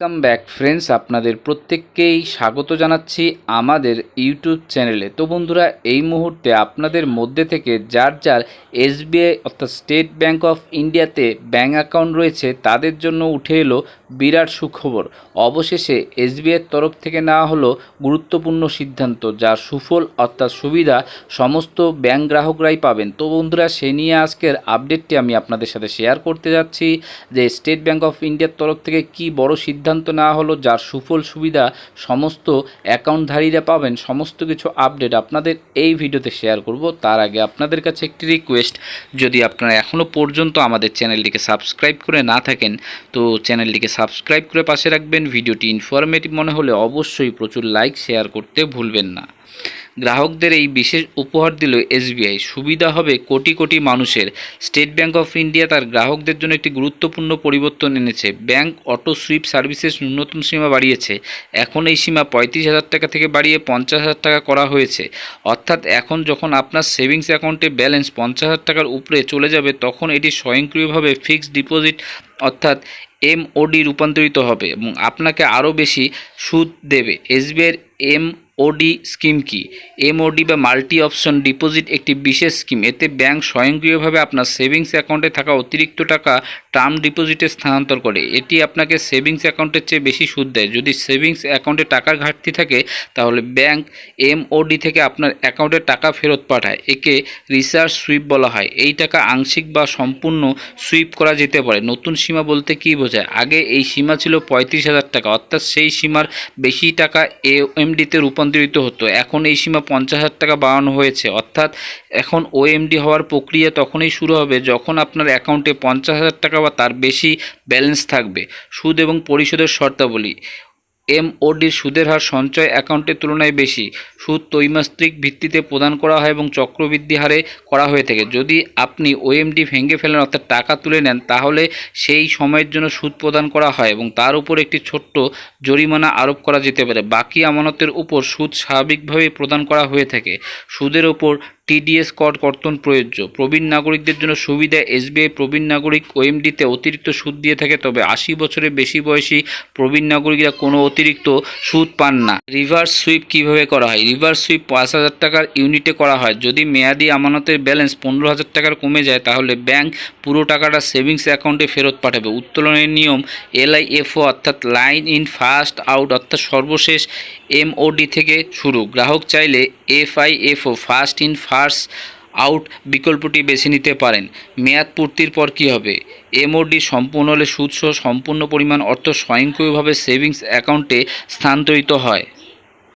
Welcome back friends আপনাদের প্রত্যেককেই স্বাগত জানাচ্ছি আমাদের ইউটিউব চ্যানেলে তো বন্ধুরা, এই মুহূর্তে আপনাদের মধ্যে থেকে যার যার এসবিআই অর্থাৎ স্টেট ব্যাংক অফ ইন্ডিয়াতে ব্যাঙ্ক অ্যাকাউন্ট রয়েছে, তাদের জন্য উঠে এলো বিরাট সুখবর। অবশেষে এসবিআইয়ের তরফ থেকে নেওয়া হলো গুরুত্বপূর্ণ সিদ্ধান্ত যার সুফল অর্থাৎ সুবিধা সমস্ত ব্যাংক গ্রাহকরাই পাবেন। তো বন্ধুরা, সে নিয়ে আজকের আপডেটটি আমি আপনাদের সাথে শেয়ার করতে যাচ্ছি, যে স্টেট ব্যাংক অফ ইন্ডিয়ার তরফ থেকে কি বড় সিদ্ধান্ত নেওয়া হলো যার সুফল সুবিধা সমস্ত অ্যাকাউন্টধারীরা পাবেন, সমস্ত কিছু আপডেট আপনাদের এই ভিডিওতে শেয়ার করব। তার আগে আপনাদের কাছে একটি রিকোয়েস্ট যদি আপনারা এখনও পর্যন্ত আমাদের চ্যানেলটিকে সাবস্ক্রাইব করে না থাকেন, তো চ্যানেলটিকে সাবস্ক্রাইব করে পাশে রাখবেন। ভিডিওটি ইনফরমেটিভ মনে হলে অবশ্যই প্রচুর লাইক শেয়ার করতে ভুলবেন না। গ্রাহকদের এই বিশেষ উপহার দিল এসবিআই। সুবিধা হবে কোটি কোটি মানুষের। স্টেট ব্যাংক অফ ইন্ডিয়া তার গ্রাহকদের জন্য একটি গুরুত্বপূর্ণ পরিবর্তন এনেছে। ব্যাংক অটো সুইপ সার্ভিসেস ন্যূনতম সীমা বাড়িয়েছে। এখন এই সীমা পঁয়ত্রিশ হাজার টাকা থেকে বাড়িয়ে পঞ্চাশ হাজার টাকা করা হয়েছে। অর্থাৎ এখন যখন আপনার সেভিংস অ্যাকাউন্টে ব্যালেন্স পঞ্চাশ হাজার টাকার উপরে চলে যাবে, তখন এটি স্বয়ংক্রিয়ভাবে ফিক্সড ডিপোজিট অর্থাৎ এমওডি রূপান্তরিত হবে এবং আপনাকে আরও বেশি সুদ দেবে। এসবিআইয়ের এম ওডি স্কিম কি? এমওডি বা মাল্টি অপশন ডিপোজিট একটি বিশেষ স্কিম। এতে ব্যাংক স্বয়ংক্রিয়ভাবে আপনার সেভিংস অ্যাকাউন্টে থাকা অতিরিক্ত টাকা টার্ম ডিপোজিটে স্থানান্তর করে। এটি আপনাকে সেভিংস অ্যাকাউন্টের চেয়ে বেশি সুদ দেয়। যদি সেভিংস অ্যাকাউন্টে টাকার ঘাটতি থাকে, তাহলে ব্যাংক এমওডি থেকে আপনার অ্যাকাউন্টে টাকা ফেরত পাঠায়। একে রিসার্চ সুইপ বলা হয়। এই টাকা আংশিক বা সম্পূর্ণ সুইপ করা যেতে পারে। নতুন সীমা বলতে কী বোঝায়? আগে এই সীমা ছিল পঁয়ত্রিশ হাজার টাকা, অর্থাৎ সেই সীমার বেশি টাকা এমডিতে রূপান্তরিত হতো। এখন এই সীমা পঞ্চাশ হাজার টাকা বাড়ানো হয়েছে। অর্থাৎ এখন ওএমডি হওয়ার প্রক্রিয়া তখনই শুরু হবে যখন আপনার অ্যাকাউন্টে পঞ্চাশ হাজার টাকা বা তার বেশি ব্যালেন্স থাকবে। সুদ এবং পরিশোধের শর্তাবলী। এমওডির সুদের হার সঞ্চয় অ্যাকাউন্টের তুলনায় বেশি। সুদ ত্রৈমাসিক ভিত্তিতে প্রদান করা হয় এবং চক্রবৃদ্ধি হারে করা হয়ে থাকে। যদি আপনি ওএমডি ভেঙে ফেলেন, অর্থাৎ টাকা তুলে নেন, তাহলে সেই সময়ের জন্য সুদ প্রদান করা হয় এবং তার উপর একটি ছোট্ট জরিমানা আরোপ করা যেতে পারে। বাকি আমানতের উপর সুদ স্বাভাবিকভাবে প্রদান করা হয়ে থাকে। সুদের ওপর টিডিএস কর কর্তন প্রযোজ্য। প্রবীণ নাগরিকদের জন্য সুবিধা এসবিআই প্রবীণ নাগরিক ওএমডিতে অতিরিক্ত সুদ দিয়ে থাকে, তবে আশি বছরের বেশি বয়সী প্রবীণ নাগরিকরা কোনো অতিরিক্ত সুদ পান না। রিভার্স সুইপ কীভাবে করা হয়? রিভার্স সুইপ পাঁচ হাজার টাকার ইউনিটে করা হয়। যদি মেয়াদি আমানতের ব্যালেন্স পনেরো হাজার টাকার কমে যায়, তাহলে ব্যাংক পুরো টাকাটা সেভিংস অ্যাকাউন্টে ফেরত পাঠাবে। উত্তোলনের নিয়ম এলআইএফও, অর্থাৎ লাইন ইন ফার্স্ট আউট, অর্থাৎ সর্বশেষ এমওডি থেকে শুরু। গ্রাহক চাইলে FIFO first in first out বিকল্পটি বেছে নিতে পারেন। মেয়াদ পূর্তির পর কী হবে? এমওডি সম্পূর্ণ হলে সুদসহ সম্পূর্ণ পরিমাণ অর্থ স্বয়ংক্রিয়ভাবে সেভিংস অ্যাকাউন্টে স্থানান্তরিত হয়।